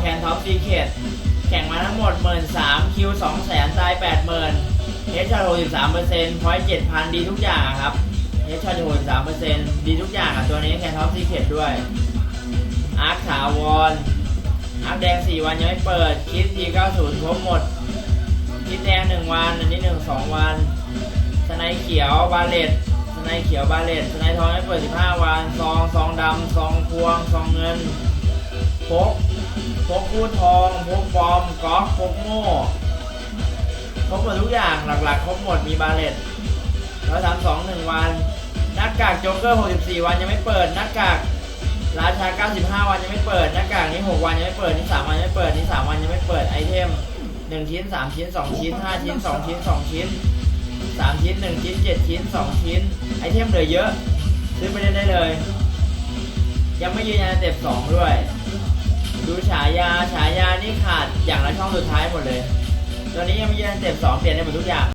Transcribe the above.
แคนท็อปซีเคดแข่งมาทั้งหมด 1 3 0 0 0คิว2 0 0 0 0ตาย80,000เฮดช็อต63%พอยต์7,000ดีทุกอย่างครับเฮดช็อต63%ดีทุกอย่างอะตัวนี้แคนท็อปซีเคดด้วย อาร์คถาวรอาร์คแดง4วันยังไม่เปิด คิดที90ครบหมด คิดแดง1วัน อันนี้1 2วันสไนเขียวบาเลตสไนเขียวบาเลตสไนทองไม่เปิด15วัน ซอง ซองดำซองพวง ซองเงินพก พกคู่ทองพกบอมก๊อกพกโม่ครบหมดทุกอย่างหลักๆครบหมดมีบาเลตร้อยสามสองหนึ่งวัน หน้ากากโจ๊กเกอร์64วันยังไม่เปิด หน้ากากราชา95วันยังไม่เปิด หน้ากากนี้6วันยังไม่เปิด นี่3วันยังไม่เปิด นี่3วันยังไม่เปิด ไอเทม1ชิ้น3ชิ้น2ชิ้น5ชิ้น2ชิ้น2ชิ้น3ชิ้น1ชิ้น7ชิ้น2ชิ้น ไอเทมเหลือเยอะ ซื้อไปได้เลย ยังไม่ยืนยันเต็ป2ด้วยายาฉายานี่ขาดอย่างละช่องสุดท้ายหมดเลย ตอนนี้ยังไม่เยันสเต็ป2เปลี่ยนได้หมดทุกอย่าง